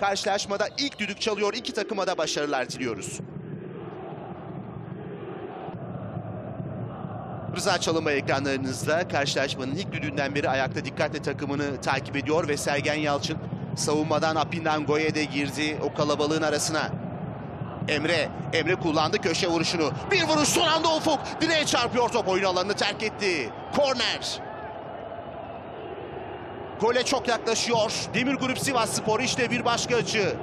Karşılaşmada ilk düdük çalıyor. İki takıma da başarılar diliyoruz. Rıza Çalınbay ekranlarınızda karşılaşmanın ilk düdüğünden beri ayakta dikkatle takımını takip ediyor ve Sergen Yalçın savunmadan Apindan Goye'de girdi o kalabalığın arasına. Emre, Emre kullandı köşe vuruşunu. Bir vuruş son anda Ufuk. Direğe çarpıyor top oyun alanını terk etti. Korner. Gole çok yaklaşıyor. Demir Grup Sivas Spor işte bir başka açı.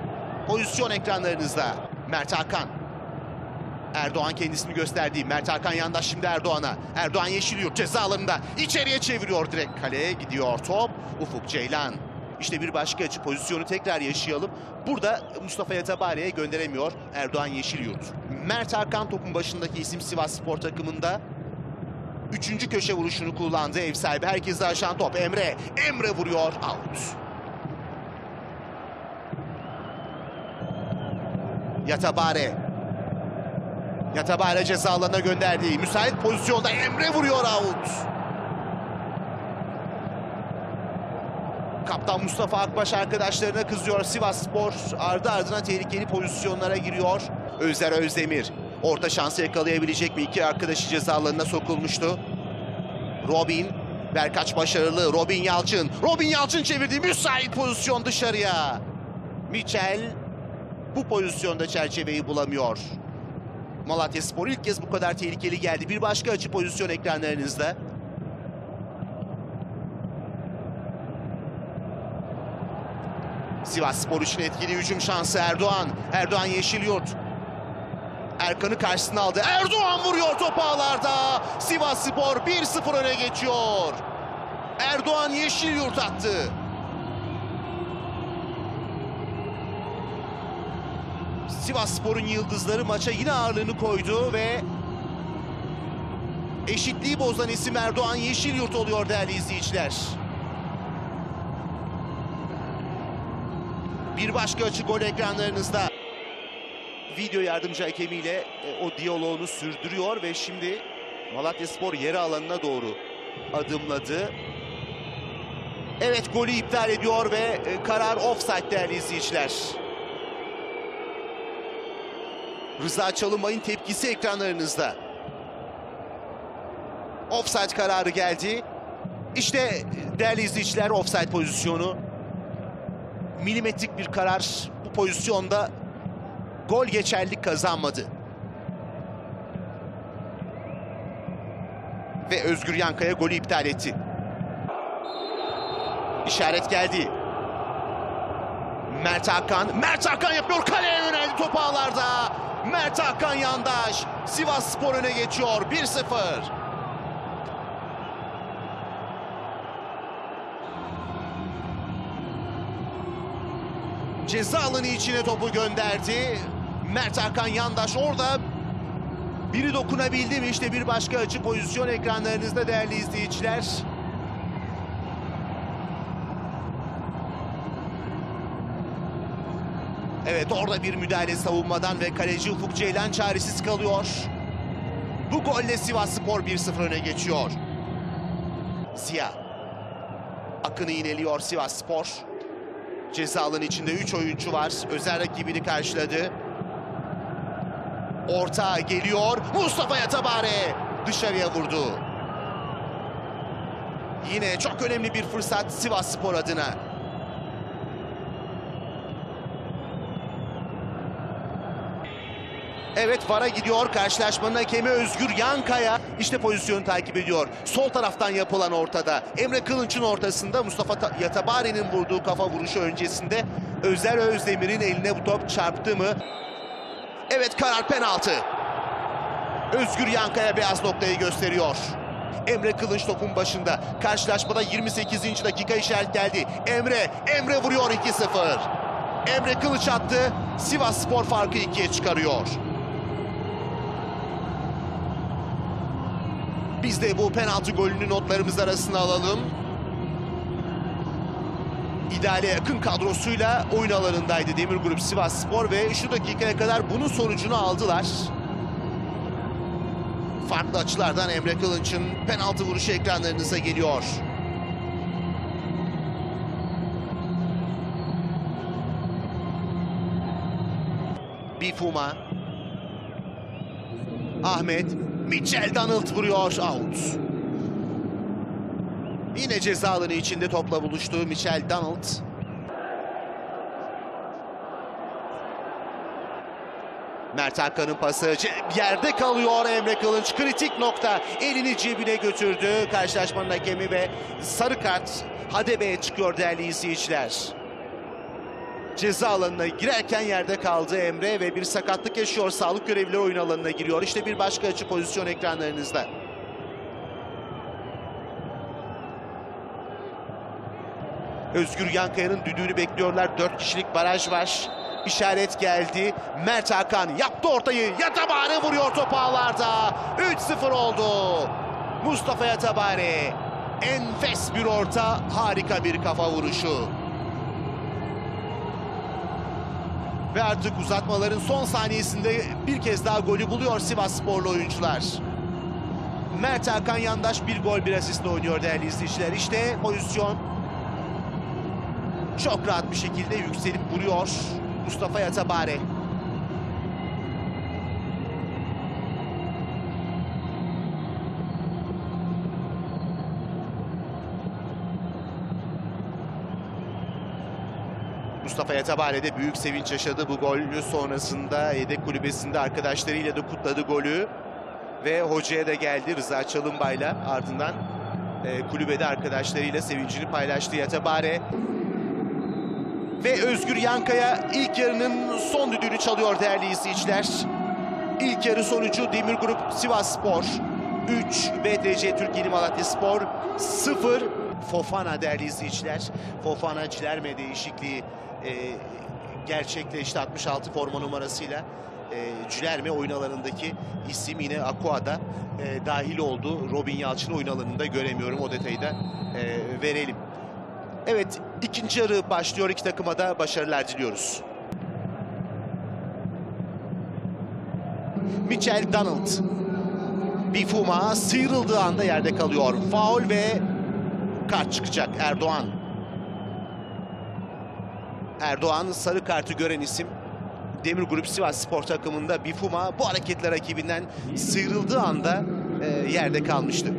Pozisyon ekranlarınızda. Mert Hakan. Erdoğan kendisini gösterdi. Mert Hakan yandaş şimdi Erdoğan'a. Erdoğan yeşiliyor ceza alanında. İçeriye çeviriyor direkt kaleye gidiyor top. Ufuk Ceylan. İşte bir başka açı pozisyonu tekrar yaşayalım. Burada Mustafa Yatabare'ye gönderemiyor Erdoğan Yeşilyurt. Mert Hakan topun başındaki isim Sivas Spor takımında. Üçüncü köşe vuruşunu kullandı ev sahibi. Herkese aşan top Emre. Emre vuruyor. Out. Yatabare. Yatabare ceza alanına gönderdi. Müsait pozisyonda Emre vuruyor out. Kaptan Mustafa Akbaş arkadaşlarına kızıyor. Sivas Spor ardı ardına tehlikeli pozisyonlara giriyor. Özer Özdemir. Orta şansı yakalayabilecek mi? İki arkadaşı ceza alanına sokulmuştu. Robin. Berkaç başarılı. Robin Yalçın. Robin Yalçın çevirdi. Müsait pozisyon dışarıya. Michel bu pozisyonda çerçeveyi bulamıyor. Malatya Spor ilk kez bu kadar tehlikeli geldi. Bir başka açı pozisyon ekranlarınızda. Sivas Spor için etkili hücum şansı Erdoğan. Erdoğan Yeşilyurt. Erkan'ı karşısına aldı. Erdoğan vuruyor top ağlarda. Sivas Spor 1-0 öne geçiyor. Erdoğan Yeşilyurt attı. Sivas Spor'un yıldızları maça yine ağırlığını koydu ve eşitliği bozan isim Erdoğan Yeşilyurt oluyor değerli izleyiciler. Bir başka açı gol ekranlarınızda. Video yardımcı hakemiyle e, o diyaloğunu sürdürüyor ve şimdi Malatya Spor yarı alanına doğru adımladı. Evet golü iptal ediyor ve e, karar offside değerli izleyiciler. Rıza Çalınbay'ın tepkisi ekranlarınızda. Offside kararı geldi. İşte e, değerli izleyiciler offside pozisyonu. Milimetrik bir karar bu pozisyonda gol geçerlik kazanmadı. Ve Özgür Yankaya golü iptal etti. İşaret geldi. Mert Hakan, Mert Hakan yapıyor kaleye yöneldi top ağlarda. Mert Hakan yandaş. Sivas Spor öne geçiyor 1-0. Ceza alanı içine topu gönderdi. Mert Hakan yandaş orada biri dokunabildi mi? İşte bir başka açı pozisyon ekranlarınızda değerli izleyiciler. Evet orada bir müdahale savunmadan ve kaleci Ufuk Ceylan çaresiz kalıyor. Bu golle Sivas Spor 1-0 öne geçiyor. Ziya. Akın'ı ineliyor Sivas Spor. Ceza alanı içinde 3 oyuncu var. Özel rakibini karşıladı. Orta geliyor. Mustafa Yatabare dışarıya vurdu. Yine çok önemli bir fırsat Sivas Spor adına. Evet VAR'a gidiyor. Karşılaşmanın hakemi Özgür Yankaya. İşte pozisyonu takip ediyor. Sol taraftan yapılan ortada. Emre Kılınç'ın ortasında Mustafa Ta- Yatabare'nin vurduğu kafa vuruşu öncesinde Özer Özdemir'in eline bu top çarptı mı? Evet karar penaltı. Özgür Yankaya beyaz noktayı gösteriyor. Emre Kılınç topun başında. Karşılaşmada 28. dakika işaret geldi. Emre, Emre vuruyor 2-0. Emre Kılıç attı. Sivas Spor farkı 2'ye çıkarıyor. Biz de bu penaltı golünü notlarımız arasına alalım. İdeale yakın kadrosuyla oyun alanındaydı Demir Grup Sivas Spor ve şu dakikaya kadar bunun sonucunu aldılar. Farklı açılardan Emre Kılınç'ın penaltı vuruşu ekranlarınıza geliyor. Bifuma. Ahmet. Mitchell Donald vuruyor. Out. Yine ceza alanı içinde topla buluştu Mitchell Donald. Mert Hakan'ın pası yerde kalıyor Emre Kılınç. Kritik nokta elini cebine götürdü. Karşılaşmanın hakemi ve sarı kart Hadebe'ye çıkıyor değerli izleyiciler. Ceza alanına girerken yerde kaldı Emre ve bir sakatlık yaşıyor. Sağlık görevlileri oyun alanına giriyor. İşte bir başka açı pozisyon ekranlarınızda. Özgür Yankaya'nın düdüğünü bekliyorlar. Dört kişilik baraj var. İşaret geldi. Mert Hakan yaptı ortayı. Yatabare vuruyor topu ağlarda. 3-0 oldu. Mustafa Yatabare. Enfes bir orta. Harika bir kafa vuruşu. Ve artık uzatmaların son saniyesinde bir kez daha golü buluyor Sivas Sporlu oyuncular. Mert Hakan Yandaş bir gol bir asistle oynuyor değerli izleyiciler. İşte pozisyon çok rahat bir şekilde yükselip vuruyor Mustafa Yatabare. Mustafa Yatabare de büyük sevinç yaşadı bu gol sonrasında yedek kulübesinde arkadaşlarıyla da kutladı golü. Ve hocaya da geldi Rıza Çalınbay'la ardından e, kulübede arkadaşlarıyla sevincini paylaştı Yatabare. Ve Özgür Yankaya ilk yarının son düdüğünü çalıyor değerli izleyiciler. İlk yarı sonucu Demir Grup Sivas Spor 3, BTC Türk Yeni Malatya Spor 0. Fofana değerli izleyiciler. Fofana Cilerme değişikliği e, gerçekleşti 66 forma numarasıyla. E, Cilerme oyun alanındaki isim yine Aqua'da e, dahil oldu. Robin Yalçın oyun alanında göremiyorum o detayı da e, verelim. Evet ikinci yarı başlıyor. İki takıma da başarılar diliyoruz. Mitchell Donald. Bifuma sıyrıldığı anda yerde kalıyor. Faul ve kart çıkacak Erdoğan. Erdoğan sarı kartı gören isim. Demir Grup Sivas Spor takımında Bifuma bu hareketle rakibinden sıyrıldığı anda e, yerde kalmıştı.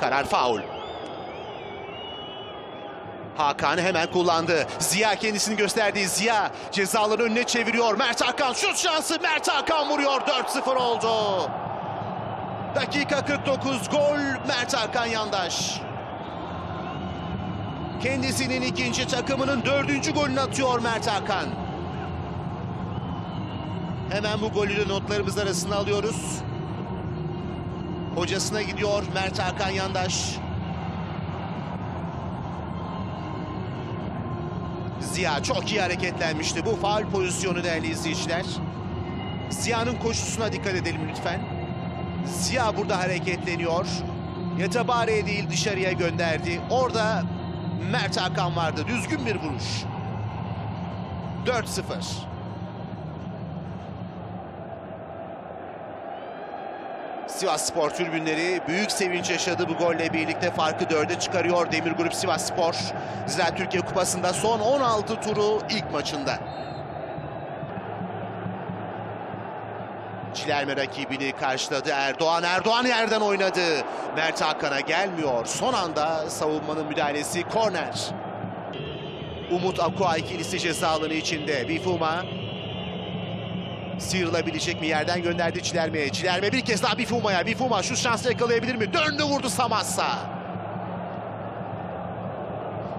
Karar faul. Hakan hemen kullandı. Ziya kendisini gösterdi. Ziya cezaları önüne çeviriyor. Mert Hakan şut şansı. Mert Hakan vuruyor. 4-0 oldu. Dakika 49 gol Mert Hakan Yandaş. Kendisinin ikinci takımının dördüncü golünü atıyor Mert Hakan. Hemen bu golü de notlarımız arasına alıyoruz. Hocasına gidiyor Mert Hakan Yandaş. Ziya çok iyi hareketlenmişti. Bu faul pozisyonu değerli izleyiciler. Ziya'nın koşusuna dikkat edelim lütfen. Ziya burada hareketleniyor. Yatabare'ye değil dışarıya gönderdi. Orada Mert Hakan vardı. Düzgün bir vuruş. 4-0. Sivas Spor tribünleri büyük sevinç yaşadı bu golle birlikte farkı dörde çıkarıyor Demir Grup Sivas Spor. Zira Türkiye Kupası'nda son 16 turu ilk maçında. Çilerme rakibini karşıladı Erdoğan. Erdoğan yerden oynadı. Mert Hakan'a gelmiyor. Son anda savunmanın müdahalesi korner. Umut Aqua ikilisi ceza alanı içinde. Bifuma Sıyrılabilecek mi? Yerden gönderdi Çilerme'ye. Çilerme bir kez daha Bifuma'ya. Bifuma şu şansı yakalayabilir mi? Döndü vurdu Samassa.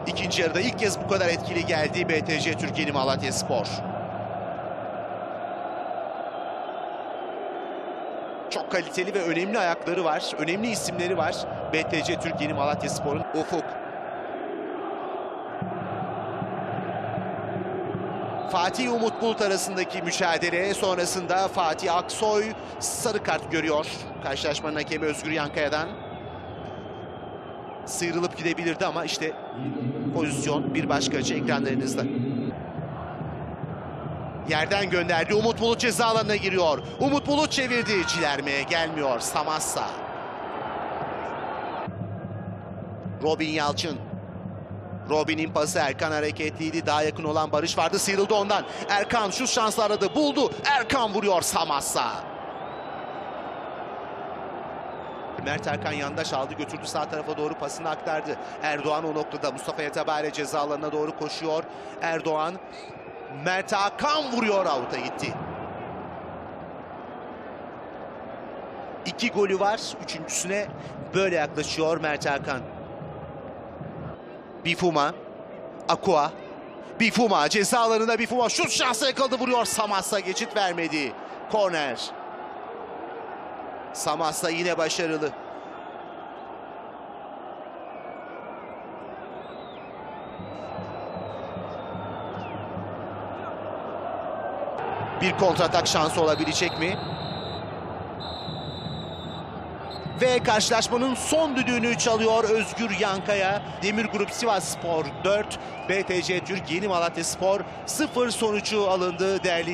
İkinci yarıda ilk kez bu kadar etkili geldi BTC Türkiye'nin Malatya Spor. Çok kaliteli ve önemli ayakları var. Önemli isimleri var. BTC Türkiye'nin Malatya Spor'un Ufuk. Fatih Umut Bulut arasındaki mücadele sonrasında Fatih Aksoy sarı kart görüyor. Karşılaşmanın hakemi Özgür Yankaya'dan. Sıyrılıp gidebilirdi ama işte pozisyon bir başka açı ekranlarınızda. Yerden gönderdi. Umut Bulut ceza alanına giriyor. Umut Bulut çevirdi. Cilerme'ye gelmiyor. Samassa. Robin Yalçın. Robin'in pası Erkan hareketliydi. Daha yakın olan Barış vardı. Sıyrıldı ondan. Erkan şu şanslı aradı. Buldu. Erkan vuruyor Samassa. Mert Erkan yandaş aldı götürdü sağ tarafa doğru pasını aktardı. Erdoğan o noktada Mustafa Yatabare ceza alanına doğru koşuyor. Erdoğan Mert Hakan vuruyor avuta gitti. İki golü var. Üçüncüsüne böyle yaklaşıyor Mert Hakan. Bifuma. Aqua. Bifuma ceza alanında Bifuma şut şansı yakaladı vuruyor Samassa geçit vermedi. Korner. Samassa yine başarılı. Bir kontratak şansı olabilecek mi? Ve karşılaşmanın son düdüğünü çalıyor Özgür Yankaya. Demir Grup Sivas Spor 4, BTC Türk Yeni Malatya Spor 0 sonucu alındı değerli